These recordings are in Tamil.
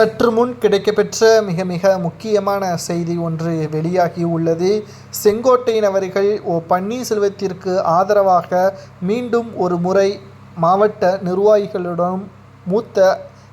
சற்று முன் கிடைக்கப்பெற்ற மிக மிக முக்கியமான செய்தி ஒன்று வெளியாகி உள்ளது. செங்கோட்டையின் அவர்கள் ஓ பன்னீர்செல்வத்திற்கு ஆதரவாக மீண்டும் ஒரு முறை மாவட்ட நிர்வாகிகளுடனும் மூத்த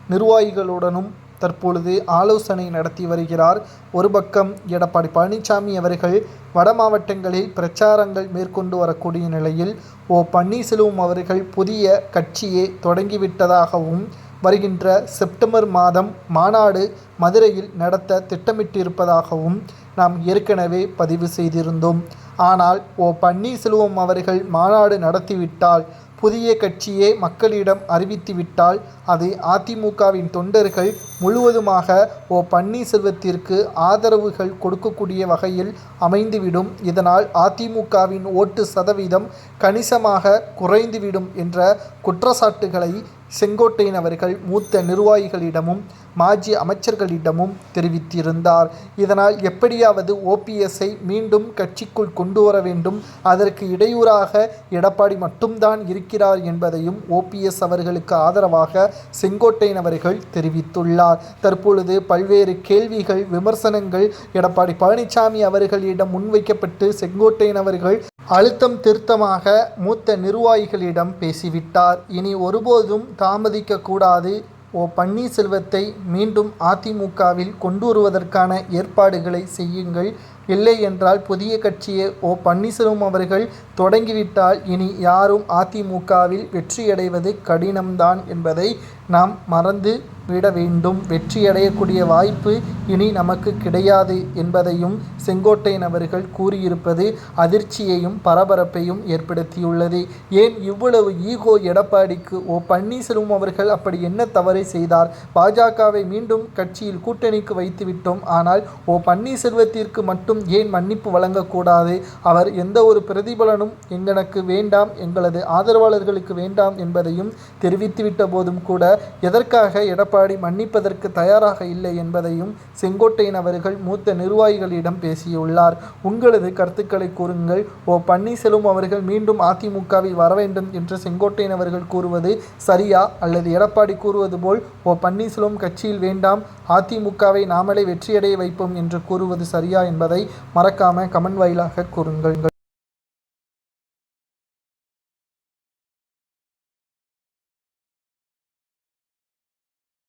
நிர்வாகிகளுடனும் தற்பொழுது ஆலோசனை நடத்தி வருகிறார். ஒரு பக்கம் எடப்பாடி பழனிசாமி அவர்கள் வட மாவட்டங்களில் பிரச்சாரங்கள் மேற்கொண்டு வரக்கூடிய நிலையில் ஓ பன்னீர்செல்வம் அவர்கள் புதிய கட்சியை தொடங்கிவிட்டதாகவும் வருகின்ற செப்டம்பர் மாதம் மாநாடு மதுரையில் நடத்த திட்டமிட்டிருப்பதாகவும் நாம் ஏற்கனவே பதிவு செய்திருந்தோம். ஆனால் ஓ பன்னீர்செல்வம் அவர்கள் மாநாடு நடத்திவிட்டால் புதிய கட்சியே மக்களிடம் அறிவித்துவிட்டால் அது அதிமுகவின் தொண்டர்கள் முழுவதுமாக ஓ பன்னீர்செல்வத்திற்கு ஆதரவுகள் கொடுக்கக்கூடிய வகையில் அமைந்துவிடும். இதனால் அதிமுகவின் ஓட்டு சதவீதம் கணிசமாக குறைந்துவிடும் என்ற குற்றச்சாட்டுகளை செங்கோட்டையன் அவர்கள் மூத்த நிர்வாகிகளிடமும் மாஜி அமைச்சர்களிடமும் தெரிவித்திருந்தார். இதனால் எப்படியாவது ஓபிஎஸ்ஐ மீண்டும் கட்சிக்குள் கொண்டு வர வேண்டும். அதற்கு இடையூறாக எடப்பாடி மட்டும்தான் இருக்கிறார் என்பதையும் ஓபிஎஸ் அவர்களுக்கு ஆதரவாக செங்கோட்டையன் அவர்கள் தெரிவித்துள்ளார். தற்பொழுது பல்வேறு கேள்விகள் விமர்சனங்கள் எடப்பாடி பழனிசாமி அவர்களிடம் முன்வைக்கப்பட்டு செங்கோட்டையன் அவர்கள் அழுத்தம் திருத்தமாக மூத்த நிர்வாகிகளிடம் பேசிவிட்டார். இனி ஒருபோதும் தாமதிக்க கூடாது. ஓ பன்னீர்செல்வத்தை மீண்டும் அதிமுகவில் கொண்டு வருவதற்கான ஏற்பாடுகளை செய்யுங்கள். இல்லை என்றால் புதிய கட்சியை ஓ பன்னீர்செல்வம் அவர்கள் தொடங்கிவிட்டால் இனி யாரும் அதிமுகவில் வெற்றியடைவது கடினம்தான் என்பதை நாம் மறந்து விட வேண்டும். வெற்றியடையக்கூடிய வாய்ப்பு இனி நமக்கு கிடையாது என்பதையும் செங்கோட்டையன் அவர்கள் கூறியிருப்பது அதிர்ச்சியையும் பரபரப்பையும் ஏற்படுத்தியுள்ளது. ஏன் இவ்வளவு ஈகோ எடப்பாடிக்கு ஓ பன்னீர்செல்வம் அவர்கள் அப்படி என்ன தவறை செய்தார்? பாஜகவை மீண்டும் கட்சியில் கூட்டணிக்கு வைத்துவிட்டோம். ஆனால் ஓ பன்னீர்செல்வத்திற்கு மட்டும் ஏன் மன்னிப்பு வழங்கக்கூடாது? அவர் எந்த ஒரு பிரதிபலனும் எங்களுக்கு வேண்டாம் எங்களது ஆதரவாளர்களுக்கு வேண்டாம் என்பதையும் தெரிவித்துவிட்ட போதும் கூட எதற்காக எடப்பாடி மன்னிப்பதற்கு தயாராக இல்லை என்பதையும் செங்கோட்டையன் அவர்கள் மூத்த நிர்வாகிகளிடம் பேசியுள்ளார். உங்களது கருத்துக்களை கூறுங்கள். ஓ பன்னீர்செல்வம் அவர்கள் மீண்டும் அதிமுகவில் வர வேண்டும் என்று செங்கோட்டையன் அவர்கள் கூறுவது சரியா? அல்லது எடப்பாடி கூறுவது போல் ஓ பன்னீர்செல்வம் கட்சியில் வேண்டாம் அதிமுகவை நாமளே வெற்றியடைய வைப்போம் என்று கூறுவது சரியா என்பதை மறக்காம கமெண்ட் வாயிலாக கூறுங்கள்.